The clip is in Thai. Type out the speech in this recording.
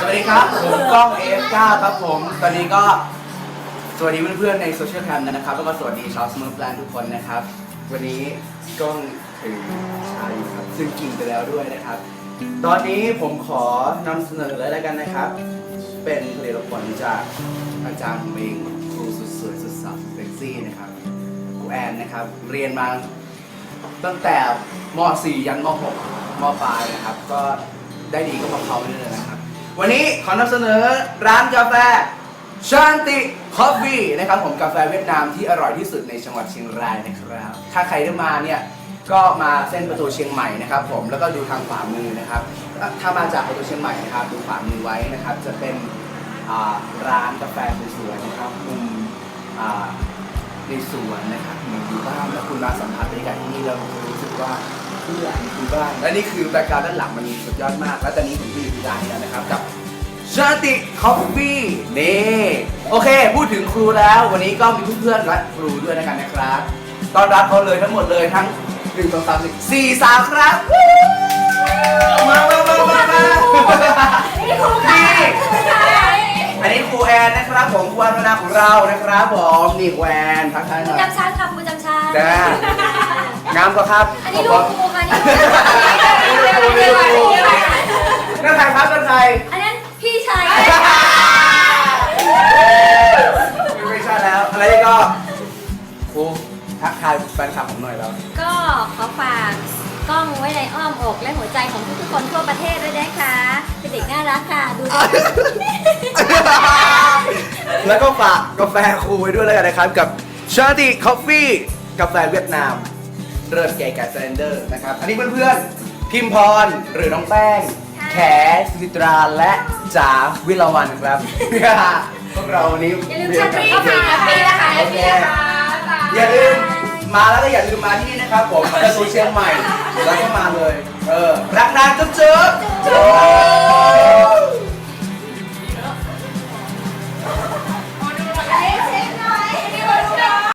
สวัสดีครับ ผมกล้อง F9 ครับผม ตอนนี้ก็สวัสดีเพื่อนๆในโซเชียลแคมนะครับ แล้วก็สวัสดีชาวสมอร์แพลนทุกคนนะครับ วันนี้กล้องถือชาอยู่ครับ ซึ่งกินไปแล้วด้วยนะครับ ตอนนี้ผมขอนำเสนอเลยแล้วกันนะครับ เป็นผลิตภัณฑ์จากอาจารย์ผมเองครูสุดสวยสุดสับเซ็กซี่นะครับครูแอนนะครับ เรียนมาตั้งแต่ม .4 ยันม .6 มปลายนะครับ ก็ได้ดีก็เพราะเขานี่เลยนะครับ วันนี้ขอนำเสนอร้านกาแฟชานติคอฟฟี่นะครับผมกาแฟเวียดนามที่อร่อยที่สุดในจังหวัดเชียงรายนะครับ ถ้าใครได้มาเนี่ยก็มาเส้นประตูเชียงใหม่นะครับ ผมแล้วก็ดูทางขวามือนะครับ ถ้ามาจากประตูเชียงใหม่นะครับดูขวามือไว้นะครับ จะเป็นร้านกาแฟสวยๆนะครับมุมในสวนนะครับเหมือนอยู่บ้านแล้วคุณมาสัมผัสบรรยากาศที่นี่เรารู้สึกว่า ที่หลังคือบ้านและนี่คือแบ็คกราวด์ด้านหลังมันสุดยอดมาก แล้วตอนนี้ผมก็อยู่ที่ร้านแล้วนะครับกับชาติคอฟฟี่นี่โอเค พูดถึงครูแล้ว วันนี้ก็มีเพื่อนๆและครูด้วยนะกันนะครับต้อนรับเขาเลยทั้งหมดเลยทั้ง1 2 3 4 4สาวครับมามามามามานี่ครูค่ะอันนี้ครูแอนนะครับผมครูอันพนาของเรานะครับผมนี่ครูแอนทักทายหน่อยจำชั้นค่ะครูจำชั้นจ้างามกว่าครับอันนี้ลูกครูค่ะนี่ลูกนั่นใครครับนั่นใครอันนั้นพี่ชายไม่ใช่แล้วอะไรก็ครูทักทายแฟนคลับผมหน่อยแล้ว ก็ขอฝากกล้องไว้ในอ้อมอกและหัวใจของทุกๆคนทั่วประเทศด้วยนะคะเป็นเด็กน่ารักค่ะดูสิแล้วก็ฝากกาแฟครูไว้ด้วยแล้วกันนะครับ กับชาติคอฟฟี่กาแฟเวียดนาม เริ่มแก่กับเซนเดอร์นะครับ อันนี้เพื่อนๆ พิมพรหรือน้องแป้ง แขสุจิตราและจ๋าวิลาวันครับ พวกเราวันนี้อย่าลืมชันฟรีค่ะโอเคอย่าลืมมาแล้วก็อย่าลืมมาที่นี่นะครับผมประตูเชียงใหม่แล้วก็มาเลย เออรักนานจุ๊บจุ๊บ